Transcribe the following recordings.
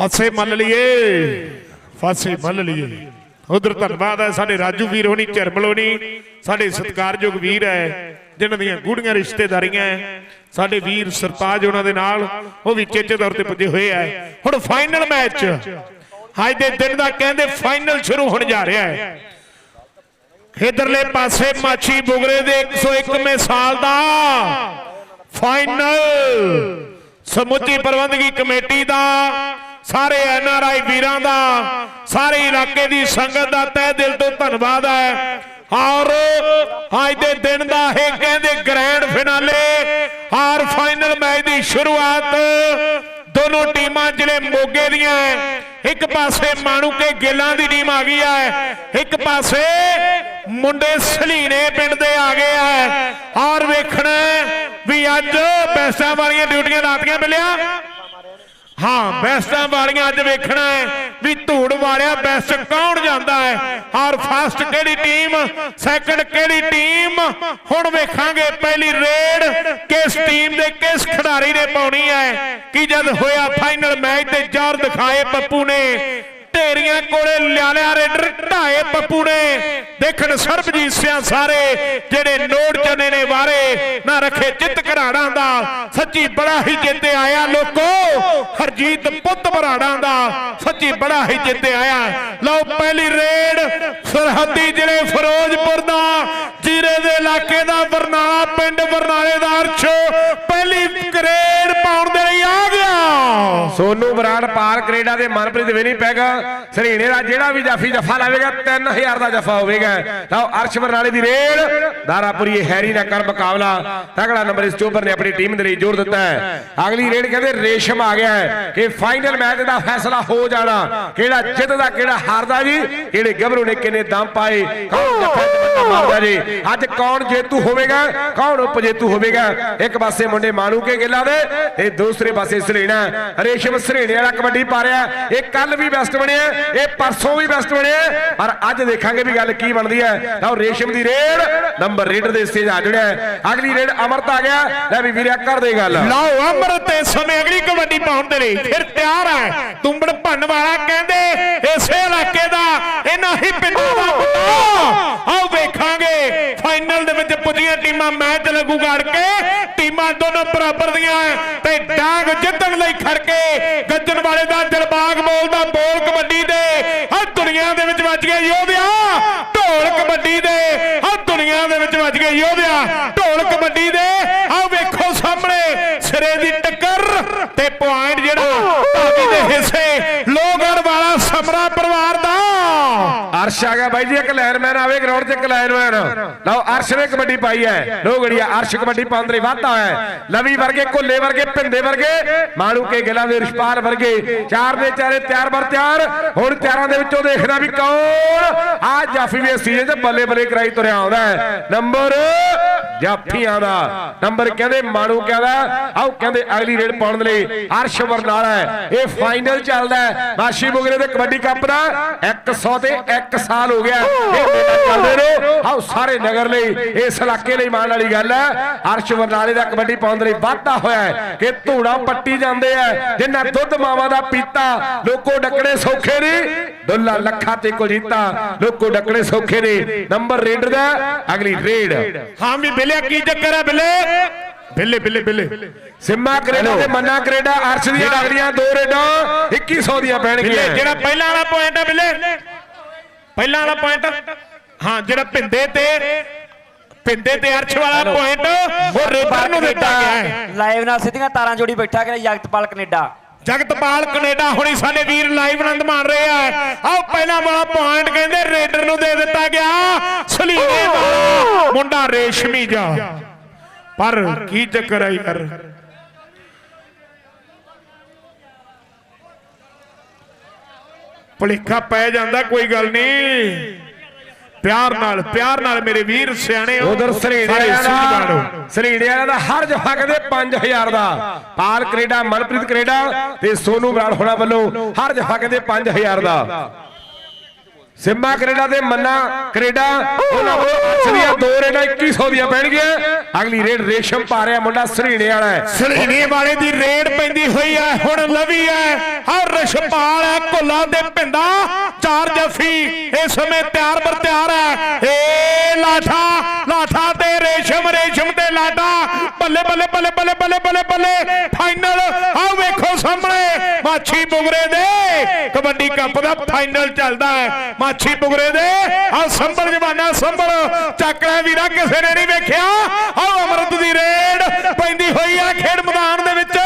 ਪਾਸੇ ਮੰਨ ਲਈਏ। ਪਾਸੇ ਮੰਨ ਲਈਏ। ਉਧਰ ਧੰਨਵਾਦ ਹੈ, ਸਾਡੇ ਰਾਜੂ ਵੀਰ ਹੋਣੀ ਚਰਮਲੋਣੀ ਸਾਡੇ ਸਤਿਕਾਰਯੋਗ ਵੀਰ ਹੈ, ਜਿਨ੍ਹਾਂ ਦੀਆਂ ਗੂੜੀਆਂ ਰਿਸ਼ਤੇਦਾਰੀਆਂ ਹੈ। ਸਾਡੇ ਵੀਰ ਸਰਤਾਜ ਉਹਨਾਂ ਦੇ ਨਾਲ, ਉਹ ਵੀ ਚੇਚੇ ਤੌਰ ਤੇ ਪੁੱਜੇ ਹੋਏ ਆ ਹੁਣ ਫਾਈਨਲ ਮੈਚ ਅੱਜ ਦੇ ਦਿਨ ਦਾ ਕਹਿੰਦੇ ਫਾਈਨਲ ਸ਼ੁਰੂ ਹੋਣ ਜਾ ਰਿਹਾ ਹੈ। ਇਧਰਲੇ ਪਾਸੇ ਮਾਛੀ ਬੁਗਰੇ ਦੇ 101ਵੇਂ ਸਾਲ ਦਾ ਫਾਈਨਲ ਸਮੁੱਚੀ ਪ੍ਰਬੰਧਕੀ ਕਮੇਟੀ ਦਾ ਸਾਰੇ ਐਨ ਆਰ ਆਈ ਵੀਰਾਂ ਦਾ, ਸਾਰੇ ਇਲਾਕੇ ਦੀ ਸੰਗਤ ਦਾ ਤਹਿ ਦਿਲ ਤੋਂ ਧੰਨਵਾਦ ਹੈ। ਔਰ ਅੱਜ ਦੇ ਦਿਨ ਦਾ ਇਹ ਕਹਿੰਦੇ ਗ੍ਰੈਂਡ ਫਿਨਾਲੇ ਔਰ ਫਾਈਨਲ ਮੈਚ ਦੀ ਸ਼ੁਰੂਆਤ ਦੋਨੋਂ ਟੀਮਾਂ ਜਿਹੜੇ ਮੋਗੇ ਦੀਆਂ ਇੱਕ ਪਾਸੇ ਮਾਣੂਕੇ ਗਿੱਲਾਂ ਦੀ ਟੀਮ ਆ ਗਈ ਹੈ, ਇੱਕ ਪਾਸੇ ਮੁੰਡੇ ਸਲੀਨੇ ਪਿੰਡ ਦੇ ਆ ਗਏ ਹੈ। ਔਰ ਵੇਖਣਾ ਵੀ ਅੱਜ ਬੈਸਟਾਂ ਵਾਲੀਆਂ ਡਿਊਟੀਆਂ ਲਾਤੀਆਂ ਮਿਲਿਆ। ਹਾਂ ਬੈਸਟਾਂ ਵਾਲੀਆਂ ਅੱਜ ਵੇਖਣਾ ਹੈ ਵੀ ਧੂੜ ਵਾਲਿਆ ਬੈਸਟ ਕੌਣ ਜਾਂਦਾ ਹੈ? ਔਰ ਫਸਟ ਕਿਹੜੀ ਟੀਮ ਸੈਕੰਡ ਕਿਹੜੀ ਟੀਮ ਹੁਣ ਵੇਖਾਂਗੇ, ਪਹਿਲੀ ਰੇਡ ਕਿਸ ਟੀਮ ਦੇ ਕਿਸ ਖਿਡਾਰੀ ਨੇ ਪਾਉਣੀ ਹੈ? ਕਿ ਜਦ ਹੋਇਆ ਫਾਈਨਲ ਮੈਚ ਤੇ ਜ਼ੋਰ ਦਿਖਾਏ ਪੱਪੂ ਨੇ ਢੇਰੀਆਂ ਕੋਲੇ ਲਿਆ ਰੇਡਰ ਢਾਏ ਪੱਪੂ ਨੇ ਦੇਖਣ ਸਰਬਜੀਤ ਸਿਆ ਸਾਰੇ ਜਿਹੜੇ ਨੋਟ ਚਨੇ ਨੇ ਵਾਰੇ, ਨਾ ਰੱਖੇ ਚਿੱਤ ਘਰਾੜਾਂ ਦਾ। ਸੱਚੀ ਬੜਾ ਹੀ ਜਿੱਤੇ ਆਇਆ ਲੋਕੋ। ਹਰਜੀਤ ਪੁੱਤ ਬਰਾੜਾਂ ਦਾ। ਸੱਚੀ ਬੜਾ ਹੀ ਜਿੱਤੇ ਆਇਆ। ਲਓ ਪਹਿਲੀ ਰੇਡ, ਸਰਹੱਦੀ ਜ਼ਿਲ੍ਹੇ ਫਿਰੋਜ਼ਪੁਰ ਦਾ। ਜੀਰੇ ਦੇ ਇਲਾਕੇ ਦਾ ਬਰਨਾਲਾ ਪਿੰਡ ਬਰਨਾਲੇ ਦਾ ਅਰਸ਼। ਪਹਿਲੀ ਗ੍ਰੇਡ ਪਾਉਣ ਦੇ ਲਈ ਆ ਗਿਆ ਸੋਨੂ ਬਰਾੜ ਪਾਰ ਕੈਨੇਡਾ ਦੇ ਮਨਪ੍ਰੀਤ ਵੇਨੀ ਪੈਗਾ। ਸਰੀਣੇ ਦਾ ਜਿਹੜਾ ਵੀ ਜਾਫੀ ਜਫਾ ਲਾਵੇਗਾ 3000 ਦਾ ਜਫਾ ਹੋਵੇਗਾ। ਤਾਂ ਅਰਸ਼ ਬਰਨਾਲੇ ਦੀ ਰੇਡ ਦਾਰਾਪੁਰੀ ਹੈਰੀ ਨਾਲ ਕਰ ਮੁਕਾਬਲਾ। ਤਗੜਾ ਨੰਬਰ ਇਸ ਚੋਬਰ ਨੇ ਆਪਣੀ ਟੀਮ ਦੇ ਲਈ ਜ਼ੋਰ ਦਿੱਤਾ ਹੈ। ਅਗਲੀ ਰੇਡ ਕਹਿੰਦੇ ਰੇਸ਼ਮ ਆ ਗਿਆ ਹੈ ਕਿ ਫਾਈਨਲ ਮੈਚ ਦਾ ਫੈਸਲਾ ਹੋ ਜਾਣਾ। ਕਿਹੜਾ ਜਿੱਤਦਾ, ਕਿਹੜਾ ਹਾਰਦਾ ਜੀ? ਕਿਹੜੇ ਗੱਭਰੂ ਨੇ ਕਿੰਨੇ ਦਮ ਪਾਏ? ਕੌਣ ਜੱਫਾ ਮਾਰਦਾ ਜੀ? ਅੱਜ ਕੌਣ ਜੇਤੂ ਹੋਵੇਗਾ? ਕੌਣ ਉਪਜੇਤੂ ਹੋਵੇਗਾ? ਇੱਕ ਪਾਸੇ ਮੁੰਡੇ ਮਾਣੂ ਕੇ ਗਿੱਲਾਂ ਦੇ ਤੇ ਦੂਸਰੇ ਪਾਸੇ ਸਲੇਣਾ ਰੇਸ਼ਮ ਸਲੇਣੇ ਵਾਲਾ ਕਬੱਡੀ ਪਾ ਰਿਹਾ। ਇਹ ਕੱਲ ਵੀ ਬੈਸਟ ਬਣਿਆ ਇਹ ਪਰਸੋਂ ਵੀ ਬੈਸਟ ਬਣਿਆ। ਪਰ ਅੱਜ ਦੇਖਾਂਗੇ ਵੀ ਗੱਲ ਕੀ ਬਣਦੀ ਹੈ। ਤਾਂ ਰੇਸ਼ਮ ਦੀ ਰੇਡ ਨੰਬਰ ਰੇਡਰ ਦੇ ਸਟੇਜ ਆ ਜੜਿਆ। ਅਗਲੀ ਰੇਡ ਅਮਰਤ ਆ ਗਿਆ। ਲੈ ਵੀ ਵੀਰਿਆ ਕਰ ਦੇ ਗੱਲ। ਲਓ ਅਮਰਤ ਤੇ ਸਮੇਂ ਅਗਲੀ ਕਬੱਡੀ ਪਾਉਣ ਦੇ ਲਈ ਫਿਰ ਤਿਆਰ ਹੈ। ਤੁੰਬੜ ਭੰਨ ਵਾਲਾ ਕਹਿੰਦੇ ਇਸੇ ਇਲਾਕੇ ਦਾ ਇਹਨਾਂ ਹੀ ਪਿੰਡਾਂ ਦਾ ਮੁੰਡਾ। ਆਓ ਵੇਖਾਂਗੇ ਫਾਈਨਲ ਦੇ ਵਿੱਚ ਪੁੱਜੀਆਂ ਟੀਮਾਂ ਮੈਚ ਲੱਗੂਗਾ ਅੜ ਕੇ ਟੀਮਾਂ ਦੋਨੋਂ ਬਰਾਬਰ ਦੀਆਂ ਤੇ ਡਾਂਗ ਜਿੱਤਣ ਲਈ ਖੜਕੇ ਗੱਜਣ ਵਾਲੇ ਦਾ ਦਿਲਬਾਗ ਬੋਲਦਾ ਬੋਲ ਕਬੱਡੀ ਦੇ ਹਰ ਦੁਨੀਆ ਦੇ ਵਿੱਚ ਵੱਜ ਗਿਆ ਯੋਧਿਆ, ਢੋਲ ਕਬੱਡੀ ਦੇ ਹਰ ਦੁਨੀਆ ਦੇ ਵਿੱਚ ਵੱਜ ਗਿਆ ਯੋਧਿਆ, ਢੋਲ ਕਬੱਡੀ ਦੇ। ਆ ਵੇਖੋ ਸਾਹਮਣੇ ਸਿਰੇ ਦੀ ਟੱਕਰ ਤੇ ਪੁਆਇੰਟ ਜਿਹੜਾ ਧਾਵੀ ਦੇ ਹਿੱਸੇ ਲੋਗੜ ਵਾਲਾ ਸਮਰਾ ਪਰਿਵਾਰ ਦਾ ਅਰਸ਼ ਆ ਗਿਆ ਬਾਈ ਜੀ, ਇੱਕ ਲਾਈਨਮੈਨ ਆਵੇ ਗਰਾਊਂਡ 'ਚ ਇੱਕ ਲਾਈਨਮੈਨ ਲਓ, ਅਰਸ਼ ਨੇ ਕਬੱਡੀ ਪਾਈ ਹੈ। ਲੋਗੜੀਆ ਅਰਸ਼ ਕਬੱਡੀ ਪਾਉਣ ਦੇ ਵਾਧਾ ਹੈ। ਲਵੀ ਵਰਗੇ ਕੋਲੇ ਵਰਗੇ ਭਿੰਦੇ ਵਰਗੇ ਮਾਣੂ ਕੇ ਗਿਲਾਂ ਦੇ ਰਿਸ਼ਪਾਲ ਵਰਗੇ। ਚਾਰ ਦੇ ਚਾਰੇ ਤਿਆਰ ਬਰ ਤਿਆਰ। ਹੁਣ ਤਿਆਰਾਂ ਦੇ ਵਿੱਚੋਂ ਦੇਖਦਾ ਵੀ ਕੌਣ ਆ ਜਾਫੀ ਵੀ ਸੀਜ਼ਨ 'ਚ ਬੱਲੇ ਬੱਲੇ ਕਰਾਈ ਤੁਰਿਆ ਆਉਂਦਾ ਹੈ। ਨੰਬਰ ਜਾਫੀਆਂ ਦਾ। ਨੰਬਰ ਕਹਿੰਦੇ ਮਾਣੂ ਕਹਿੰਦਾ ਆਓ, ਕਹਿੰਦੇ ਅਗਲੀ ਰੇਡ ਪਾਉਣ ਦੇ ਲਈ ਅਰਸ਼ ਬਰਨਾਲਾ ਇਹ ਫਾਈਨਲ ਚੱਲਦਾ ਹੈ। ਮਾਸ਼ੀ ਬੁਗਰੇ ਦੇ ਕਬੱਡੀ ਕੱਪ ਦਾ। 100 ਤੇ 1 ਸਾਲ ਹੋ ਗਿਆ ਇਹ ਮੇਲਾ ਚੱਲਦੇ ਨੇ ਆਓ ਸਾਰੇ ਨਗਰ ਲਈ ਇਸ ਇਲਾਕੇ ਲਈ ਮਾਣ ਵਾਲੀ ਗੱਲ ਹੈ ਅਰਸ਼ ਬਰਨਾਲੇ ਦਾ ਕਬੱਡੀ ਪਾਉਣ ਦੇ ਲਈ ਵਾਧਾ ਹੋਇਆ ਹੈ ਕਿ ਧੂੜਾ ਪੱਟੀ ਜਾਂਦੇ ਆ ਜਿੰਨਾ ਦੁੱਧ ਮਾਵਾ ਦਾ ਪੀਤਾ ਲੋਕੋ ਡੱਕਣੇ ਸੌਖੇ ਨਹੀਂ ਦੁੱਲਾ ਲੱਖਾਂ ਤੇ ਕੁਲਜੀਤਾ ਲੋਕੋ ਡੱਕਣੇ ਸੌਖੇ ਨੇ ਨੰਬਰ ਰੇਡ ਦਾ ਅਗਲੀ ਰੇਡ ਹਾਂ ਵੀ ਬਿੱਲੇ ਕੀ ਚੱਕਰ ਹੈ ਬਿੱਲੇ ਬਿੱਲੇ ਬਿੱਲੇ ਬਿੱਲੇ ਸਿੰਮਾ ਕੈਨੇਡਾ ਤੇ ਮੰਨਾ ਕੈਨੇਡਾ ਅਰਸ਼ ਦੀਆਂ ਅਗਲੀਆਂ ਦੋ ਰੇਡਾਂ 2100 ਦੀਆਂ ਪੈਣਗੀਆਂ ਜਿਹੜਾ ਪਹਿਲਾਂ ਵਾਲਾ ਪੁਆਇੰਟ ਹੈ ਬਿੱਲੇ ਪਹਿਲਾਂ ਵਾਲਾ ਪੁਆਇੰਟ ਹਾਂ ਜਿਹੜਾ ਭਿੰਦੇ ਤੇ ਭਿੰਦੇ ਤੇ ਅਰਸ਼ ਵਾਲਾ ਪੁਆਇੰਟ ਉਹ ਰੇਡਰ ਨੂੰ ਦਿੱਤਾ ਗਿਆ। ਹੈ ਲਾਈਵ ਨਾਲ ਸਿੱਧੀਆਂ ਤਾਰਾਂ ਜੋੜੀ ਬੈਠਾ ਕਿ ਜਗਤਪਾਲ ਕੈਨੇਡਾ। ਜਗਤਪਾਲ ਕੈਨੇਡਾ ਹੁਣੀ ਸਾਡੇ ਵੀਰ ਲਾਈਵ ਆਨੰਦ ਮਾਣ ਰਹੇ ਆ। ਆਓ ਪਹਿਲਾਂ ਵਾਲਾ ਪੁਆਇੰਟ ਕਹਿੰਦੇ ਰੇਡਰ ਨੂੰ ਦੇ ਦਿੱਤਾ ਗਿਆ। ਸਲੀਨੇ ਵਾਲਾ। ਮੁੰਡਾ ਰੇਸ਼ਮੀ ਜਾ ਪਰ ਕੀ ਚੱਕਰ ਆ ਯਾਰ ਭੁਲੇਖਾ ਪੈ ਜਾਂਦਾ ਕੋਈ ਗੱਲ ਨਹੀਂ ਪਿਆਰ ਨਾਲ ਪਿਆਰ ਨਾਲ ਮੇਰੇ ਵੀਰ ਸਿਆਣੇ। ਉਧਰ ਸਾਰੇ ਸਰੀੜਿਆਂ। ਦਾ ਸਰੀੜਿਆਂ ਦਾ ਹਰ ਜਫਾ ਕਹਿੰਦੇ 5000 ਦਾ ਪਾਲ ਕੈਨੇਡਾ ਮਨਪ੍ਰੀਤ ਕੈਨੇਡਾ ਤੇ ਸੋਨੂ ਬਰਾੜ ਹੋਣਾ ਵੱਲੋਂ ਹਰ ਜਫਾ ਕਹਿੰਦੇ 5000 ਦਾ ਸਿੰਮਾ ਕੈਨੇਡਾ ਦੇ ਮੰਨਾ ਕੈਨੇਡਾ, ਉਹਨਾਂ ਕੋਲ ਅਰਸ਼ਦੀਆਂ ਦੋ ਰੇਡਾਂ 2100 ਦੀਆਂ ਪੈਣਗੀਆਂ। ਅਗਲੀ ਰੇਡ ਰੇਸ਼ਮ ਪਾ ਰਿਹਾ ਮੁੰਡਾ, ਸਰੀਣੇ ਵਾਲਾ ਹੈ। ਸਲੀਨੇ ਵਾਲੇ ਦੀ ਰੇਡ ਪੈਂਦੀ ਹੋਈ ਹੈ, ਹੁਣ ਲਵੀ ਹੈ। ਔਰ ਰਸ਼ਪਾਲ ਹੈ ਕੁੱਲਾ ਦੇ ਪਿੰਡਾ, ਚਾਰ ਜਫੀ, ਇਸ ਸਮੇਂ ਤਿਆਰ ਬਰ ਤਿਆਰ ਹੈ। ਏ ਲਾਠਾ ਲਾਠਾ ਤੇ ਰੇਸ਼ਮ ਰੇਸ਼ਮ ਤੇ ਲਾਠਾ। ਬੱਲੇ ਬੱਲੇ ਬੱਲੇ ਬੱਲੇ ਬੱਲੇ ਬੱਲੇ ਬੱਲੇ। ਫਾਈਨਲ ਆਹ ਵੇਖੋ ਸਾਹਮਣੇ, ਮਾਛੀ ਬੁਗਰੇ ਦੇ। ਕਬੱਡੀ ਕੱਪ ਦਾ ਫਾਈਨਲ ਚੱਲਦਾ ਹੈ। ਮਾਛੀ ਬੁਗਰੇ ਦੇ। ਆ ਸੰਭਲ ਜਵਾਨਾ, ਸੰਭਲ। ਚੱਕ ਲੈ ਵੀਰਾ, ਕਿਸੇ ਨੇ ਨਹੀਂ ਵੇਖਿਆ। ਆਹ ਅਮਰਤ ਦੀ ਰੇਡ ਪੈਂਦੀ ਹੋਈ ਆ ਖੇਡ ਮੈਦਾਨ ਦੇ ਵਿੱਚ।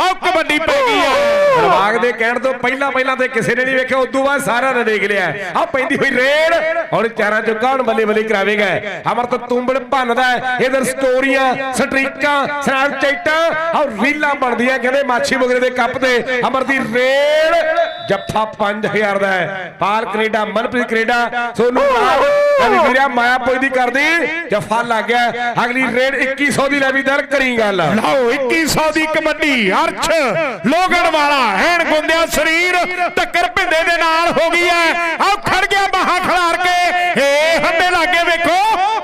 ਆਹ ਕਬੱਡੀ ਪੈ ਗਈ ਆ। ਦਿਮਾਗ ਦੇ ਕਹਿਣ ਤੋਂ ਪਹਿਲਾਂ ਪਹਿਲਾਂ ਤੇ ਕਿਸੇ ਨੇ ਨਹੀਂ ਵੇਖਿਆ, ਉਦੋਂ ਬਾਅਦ ਸਾਰਿਆਂ ਨੇ ਦੇਖ ਲਿਆ। ਆ ਪੈਂਦੀ ਹੋਈ ਰੇਡ, ਹੁਣ ਚਾਰਾਂ ਚੋਂ ਕੌਣ ਬੱਲੇ ਬੱਲੇ ਕਰਾਵੇਗਾ। ਅਮਰਤ ਤੁੰਬੜ ਭੰਨਦਾ ਇਧਰ ਸਟੋਰੀਆਂ ਸਟ੍ਰੀਕਾਂ ਸਨੈਪਚੈਟਾਂ ਔਰ ਰੀਲਾਂ ਬਣਦੀਆਂ ਕਹਿੰਦੇ ਮਾਛੀ ਬੁਗਰੇ ਦੇ ਕੱਪ ਤੇ। ਅਮਰ ਦੀ ਰੇਡ, ਜੱਫਾ 5000 ਦਾ ਹੈ। ਪਾਲ ਕੈਨੇਡਾ, ਮਨਪ੍ਰੀਤ ਕੈਨੇਡਾ, ਸੋਨੂ ਰਾਜ ਅਭੀ ਵੀਰਿਆ ਮਾਇਆ ਦੀ ਕਰਦੀ, ਜੱਫਾ ਲੱਗ ਗਿਆ। ਅਗਲੀ ਰੇਡ 2100 ਦੀ ਲੈ ਵੀ ਦਰ, ਕਰੀ ਗੱਲ। ਲਓ 2100 ਦੀ ਕਬੱਡੀ, ਅਰਸ਼ ਲੋਗਣ ਵਾਲਾ ਐਨ ਗੁੰਦਿਆ ਸਰੀਰ ਟੱਕਰ ਭਿੰਦੇ ਦੇ ਨਾਲ ਹੋ ਗਈ ਐ। ਆਹ ਖੜ ਗਿਆ ਬਾਹਾਂ ਖਿਲਾਰ ਕੇ। ਏ ਹੰਡੇ ਲਾਗੇ ਵੇਖੋ,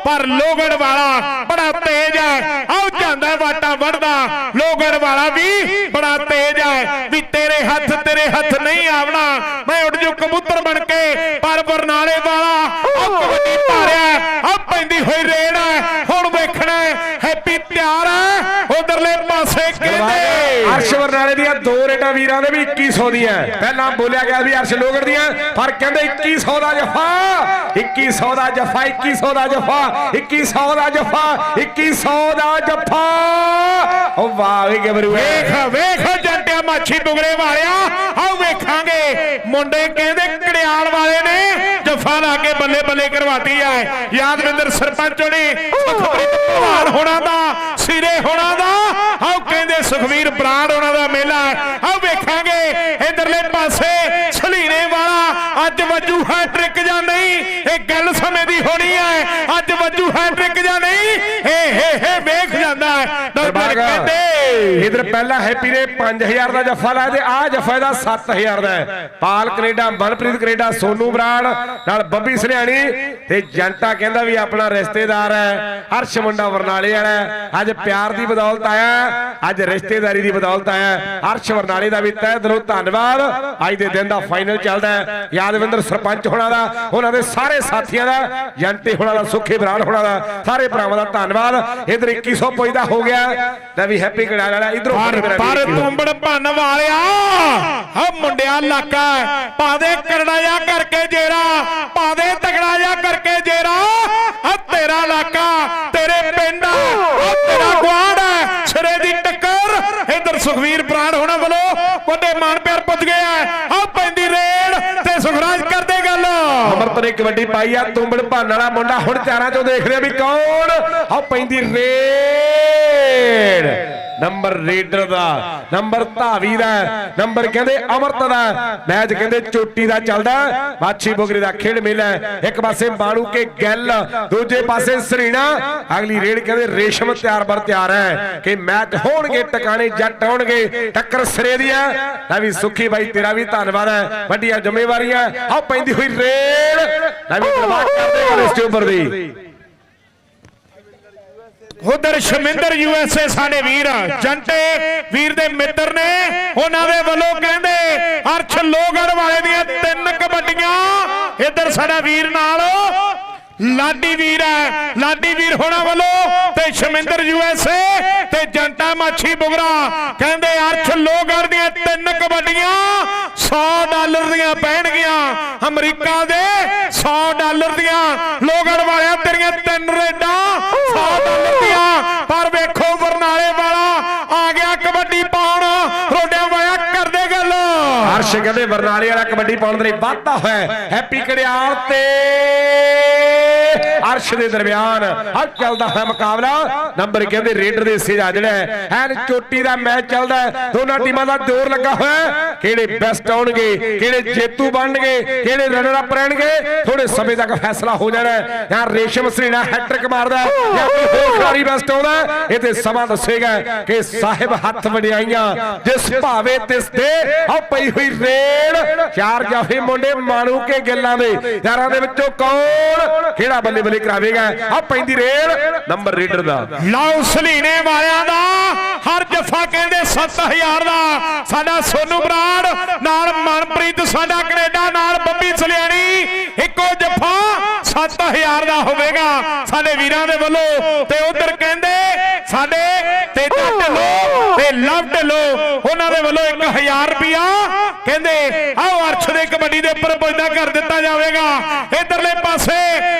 ਪਰ ਲੋਗਣ ਵਾਲਾ ਬੜਾ ਤੇਜ਼ ਐ। ਆਹ ਜਾਂਦਾ ਵਾਟਾ ਵੜਦਾ ਲੋਗੜ ਵਾਲਾ ਵੀ ਬੜਾ ਤੇਜ਼ ਹੈ ਵੀ ਤੇਰੇ ਹੱਥ ਤੇਰੇ ਹੱਥ ਨਹੀਂ ਆਵਣਾ। ਮੈਂ ਉੱਡ ਜੂ ਕਬੂਤਰ ਬਣ ਕੇ, ਪਰ ਬਰਨਾਲੇ ਵਾਲਾ ਆਹ ਕਬੱਡੀ ਭਾਰਿਆ ਆਹ ਪੈਂਦੀ ਹੋਈ ਰੇਡ ਹੈ ਹੁਣ ਵੇਖਣਾ ਹੈ, ਹੈਪੀ ਤਿਆਰ ਹੈ ਉਧਰਲੇ ਪਾਸੇ ਕਹਿੰਦੇ ਅਰਸ਼ ਵਰਨਾਲੇ ਦੀਆਂ ਦੋ ਰੇਟਾਂ ਵੀਰਾਂ ਦੇ ਵੀ 2100 ਦੀਆਂ ਪਹਿਲਾਂ ਬੋਲਿਆ ਗਿਆ ਵੀ ਅਰਸ਼ ਲੋਗੜ ਦੀਆਂ ਪਰ ਕਹਿੰਦੇ 2100 ਦਾ ਜਫਾ 2100 ਦਾ ਜਫਾ 2100 ਦਾ ਜਫਾ 2100 ਦਾ ਜਫਾ 2100 ਦਾ ਜਫਾ। ਉਹ ਵਾਹ ਵੀ ਗਬਰੂ ਵੇਖ ਵੇਖ ਜੰਟਿਆ ਮਾਛੀ ਬੁਗਰੇ ਵਾਲਿਆ। ਆਓ ਵੇਖਾਂਗੇ। ਮੁੰਡੇ ਕਹਿੰਦੇ ਕੜਿਆਲ ਵਾਲੇ ਨੇ ਜਫਾ ਲਾ ਕੇ ਬੱਲੇ ਬੱਲੇ ਕਰਵਾਤੀ ਹੈ। ਯਾਦਵਿੰਦਰ ਸਰਪੰਚ ਨੇ ਸੁਖਪ੍ਰੀਤ ਹੋਣਾ ਦਾ ਸਿਰੇ ਹੋਣਾ ਦਾ ਆਓ ਕਹਿੰਦੇ ਸੁਖਵੀਰ ਬਰਾੜ ਹੋਣਾ ਦਾ ਮੇਲਾ ਹੈ। ਆਓ ਵੇਖਾਂਗੇ ਇਧਰਲੇ ਪਾਸੇ ਸਲੀਨੇ ਵਾਲਾ ਅੱਜ ਵੱਜੂ ਹੈ ਟ੍ਰਿਕ ਜਾਂ ਨਹੀਂ? ਇਹ ਗੱਲ ਸਮੇਂ ਦੀ ਹੋਣੀ ਹੈ। ਅੱਜ ਵੱਜੂ ਹੈ ਟ੍ਰਿਕ ਜਾਂ ਨਹੀਂ? ਏ ਹੇ ਹੇ ਵੇਖ ਜਾਂਦਾ ਹੈ। ਦਰਬਾਰ ਕਹਿੰਦੇ ਇਧਰ ਪਹਿਲਾ ਹੈਪੀ ਨੇ 5000 ਦਾ ਜੱਫਾ ਲਾਇਆ ਤੇ ਆਹ ਜੱਫਾ ਇਹਦਾ 7000 ਦਾ ਪਾਲ ਕੈਨੇਡਾ, ਮਨਪ੍ਰੀਤ ਕੈਨੇਡਾ, ਸੋਨੂ ਬਰਾੜ ਨਾਲ ਬੱਬੀ ਸਰਿਆਣੀ ਤੇ ਜੰਟਾ ਕਹਿੰਦਾ ਵੀ ਆਪਣਾ ਰਿਸ਼ਤੇਦਾਰ ਹੈ ਅਰਸ਼ ਮੁੰਡਾ ਵਰਨਾਲੇ ਵਾਲਾ ਅੱਜ ਪਿਆਰ ਦੀ ਬਦੌਲਤ ਆਇਆ ਅੱਜ ਰਿਸ਼ਤੇਦਾਰੀ ਦੀ ਬਦੌਲਤ ਆਇਆ ਅਰਸ਼ ਵਰਨਾਲੇ ਦਾ ਵੀ ਤਹਿ ਦਿਲੋਂ ਧੰਨਵਾਦ। ਅੱਜ ਦੇ ਦਿਨ ਦਾ ਫਾਈਨਲ ਚੱਲਦਾ ਹੈ। ਯਾਦਵਿੰਦਰ ਸਰਪੰਚ ਹੋਣਾ ਦਾ, ਉਹਨਾਂ ਦੇ ਸਾਰੇ ਸਾਥੀਆਂ ਦਾ ਜੰਟੇ ਹੋਣਾ ਦਾ, ਸੁੱਖੇ ਬਰਾੜ ਹੋਣਾ ਦਾ, ਸਾਰੇ ਭਰਾਵਾਂ ਦਾ ਧੰਨਵਾਦ। ਇਧਰ 2100 ਪੁੱਜਦਾ ਹੋ ਗਿਆ। ਲੈ ਵੀ ਹੈਪੀ ਕੜਾ ਵਾਲਾ ਇਧਰੋਂ ਪਰ ਪਰ ਤੁੰਬੜ ਭੰਨ ਵਾਲਿਆ ਹਾ ਮੁੰਡਿਆ ਇਲਾਕਾ ਹੈ। ਪਾ ਦੇ ਕਰੜਾ ਜਾ ਕਰਕੇ ਜੇਰਾ ਪਾ ਦੇ ਤਗੜਾ ਜਾ ਕਰਕੇ ਜੇਰਾ। ਆ ਤੇਰਾ ਇਲਾਕਾ ਤੇਰੇ ਪਿੰਡ ਆ ਤੇਰਾ ਗਵਾਂਢ ਹੈ ਸਿਰੇ ਦੀ ਟੱਕਰ। ਇਧਰ ਸੁਖਵੀਰ ਪ੍ਰਾਣ ਹੋਣਾ ਵੱਲੋਂ ਵੱਡੇ ਮਾਨ ਪਿਆਰ ਪੁੱਜ ਗਿਆ ਆ। ਪੈਂਦੀ ਰੇਡ ਤੇ ਸੁਖਰਾਜ ਕਰਦੇ ਗੱਲ। ਅਮਰਤ ਨੇ ਕਬੱਡੀ ਪਾਈ ਆ ਤੁੰਬੜ ਭਾਨ ਵਾਲਾ ਮੁੰਡਾ ਹੁਣ ਚਾਰਾਂ ਚੋਂ ਦੇਖਦੇ ਆ ਵੀ ਕੌਣ? ਆ ਪੈਂਦੀ ਰੇਡ ਨੰਬਰ ਰੇਡਰ ਦਾ, ਨੰਬਰ ਧਾਵੀ ਦਾ, ਨੰਬਰ ਕਹਿੰਦੇ ਅਮਰਤ ਦਾ। ਮੈਚ ਕਹਿੰਦੇ ਚੋਟੀ ਦਾ ਚੱਲਦਾ। ਮਾਛੀ ਬੁਗਰੇ ਦਾ ਖੇਡ ਮੇਲਾ ਇੱਕ ਪਾਸੇ ਬਾਣੂ ਕੇ ਗੱਲ, ਦੂਜੇ ਪਾਸੇ ਸਰੀਣਾ। ਅਗਲੀ ਰੇਡ ਕਹਿੰਦੇ ਰੇਸ਼ਮ ਤਿਆਰ ਬਰ ਤਿਆਰ ਹੈ ਕਿ ਮੈਚ ਹੋਣਗੇ, ਟਿਕਾਣੇ ਜੱਟ ਹੋਣਗੇ। ਟੱਕਰ ਸਿਰੇ ਦੀ ਹੈ। ਲੈ ਵੀ ਸੁਖੀ ਬਾਈ, ਤੇਰਾ ਵੀ ਧੰਨਵਾਦ ਹੈ। ਵੱਡੀਆਂ ਜ਼ਿੰਮੇਵਾਰੀਆਂ। ਆ ਪੈਂਦੀ ਹੋਈ ਰੇਡ। ਲੈ ਵੀ ਧੰਨਵਾਦ ਕਰਦੇ ਹਾਂ ਇਸ ਉੱਪਰ ਦੀ। ਉਧਰ ਸ਼ਮਿੰਦਰ ਯੂਐਸਏ ਸਾਡੇ ਵੀਰ, ਜੰਟੇ ਵੀਰ ਦੇ ਮਿੱਤਰ ਨੇ, ਉਹਨਾਂ ਦੇ ਵੱਲੋਂ ਕਹਿੰਦੇ, ਅਰਸ਼ ਲੋਗੜ ਵਾਲੇ ਦੀਆਂ ਤਿੰਨ ਕਬੱਡੀਆਂ। ਇੱਧਰ ਸਾਡਾ ਵੀਰ ਨਾਲ, ਲਾਡੀ ਵੀਰ ਹੈ, ਲਾਡੀ ਵੀਰ ਹੋਣਾ ਵੱਲੋਂ ਤੇ ਸ਼ਮਿੰਦਰ ਯੂਐਸਏ ਤੇ ਜੰਟਾ ਮਾਛੀ ਬੁਗਰਾ। ਕਹਿੰਦੇ ਅਰਸ਼ ਲੋਗੜ ਦੀਆਂ ਤਿੰਨ ਕਬੱਡੀਆਂ 100 ਡਾਲਰ ਦੀਆਂ ਪੈਣਗੀਆਂ। ਅਮਰੀਕਾ ਦੇ 100 ਡਾਲਰ ਦੀਆਂ ਲੋਗੜ ਵਾਲਿਆਂ ਤੇਰੀਆਂ ਤਿੰਨ ਰੇਡਾਂ 100 ਡਾਲਰ ਦੀਆਂ ਪਰ ਵੇਖੋ ਬਰਨਾਲੇ ਵਾਲਾ ਆ ਗਿਆ ਕਬੱਡੀ ਪਾਉਣ ਰੋਡਿਆਂ ਵਾਲਿਆ ਕਰਦੇ ਗੱਲ ਅਰਸ਼ ਕਹਿੰਦੇ ਬਰਨਾਲੇ ਵਾਲਾ ਕਬੱਡੀ ਪਾਉਣ ਦੇ ਲਈ ਵਾਧਾ ਹੋਇਆ ਹੈਪੀ ਕੜਿਆਲ ਤੇ ਅਰਸ਼ ਦੇ ਦਰਮਿਆਨ ਆ ਚੱਲਦਾ ਹੈ ਮੁਕਾਬਲਾ। ਨੰਬਰ ਕਹਿੰਦੇ ਰੇਡਰ ਦੇ ਹਿੱਸੇ ਜਿਹੜਾ ਐਨ ਚੋਟੀ ਦਾ ਮੈਚ ਚੱਲਦਾ ਦੋਨਾਂ ਟੀਮਾਂ ਦਾ ਜ਼ੋਰ ਲੱਗਾ ਹੋਇਆ ਕਿਹੜੇ ਬੈਸਟ ਆਉਣਗੇ, ਕਿਹੜੇ ਜੇਤੂ ਬਣਨਗੇ, ਕਿਹੜੇ ਰਨਰ ਅਪ ਰਹਿਣਗੇ ਥੋੜੇ ਸਮੇਂ ਤੱਕ ਫੈਸਲਾ ਹੋ ਜਾਣਾ ਜਾਂ ਰੇਸ਼ਮ ਸਰੀਣਾ ਹੈਟ੍ਰਿਕ ਮਾਰਦਾ ਜਾਂ ਕੋਈ ਹੋਰ ਖਿਡਾਰੀ ਬੈਸਟ ਆਉਂਦਾ ਇਹ ਤੇ ਸਮਾਂ ਦੱਸੇਗਾ ਕਿ ਸਾਹਿਬ ਹੱਥ ਵਡਿਆਈਆਂ, ਜਿਸ ਭਾਵੇ ਤਿਸ ਦੇ ਆ ਪਈ ਹੋਈ ਰੇਡ ਚਾਰ ਜਾਫੇ ਮੁੰਡੇ ਮਾਣੂ ਕੇ ਗੱਲਾਂ ਦੇ। ਯਾਰਾਂ ਦੇ। ਵਿੱਚੋਂ ਕੌਣ ਕਿਹੜਾ ਬੱਲੇ ਬੱਲੇ ਕਰਾਵੇਗਾ? ਆ ਪੈਂਦੀ ਰੇਡ। ਨੰਬਰ ਰੇਡਰ ਦਾ। ਲਓ ਸਲੀਨੇ ਵਾਲਿਆਂ ਦਾ। ਹਰ ਜੱਫਾ ਕਹਿੰਦੇ 7000 ਦਾ। ਸਾਡਾ ਸੋਨੂ ਬਰਾੜ ਨਾਲ ਮਨਪ੍ਰੀਤ ਸਾਡਾ ਕੈਨੇਡਾ ਨਾਲ ਬੱਬੀ ਸਲਿਆਣੀ। ਇੱਕੋ ਜੱਫਾ 7000 ਦਾ ਹੋਵੇਗਾ। ਸਾਡੇ ਵੀਰਾਂ ਦੇ ਵੱਲੋਂ ਤੇ ਉਧਰ ਕਹਿੰਦੇ ਸਾਡੇ ਤੇਜਾ ਢਿੱਲੋਂ ਤੇ ਲਵ ਢਿੱਲੋਂ ਉਹਨਾਂ ਦੇ ਵੱਲੋਂ 1000 ਰੁਪਿਆ ਆਓ ਅਰਸ਼ ਦੇ ਕਬੱਡੀ ਦੇ ਉੱਪਰ ਪੁੱਜਦਾ ਕਰ ਦਿੱਤਾ ਜਾਵੇਗਾ। ਇਧਰਲੇ ਪਾਸੇ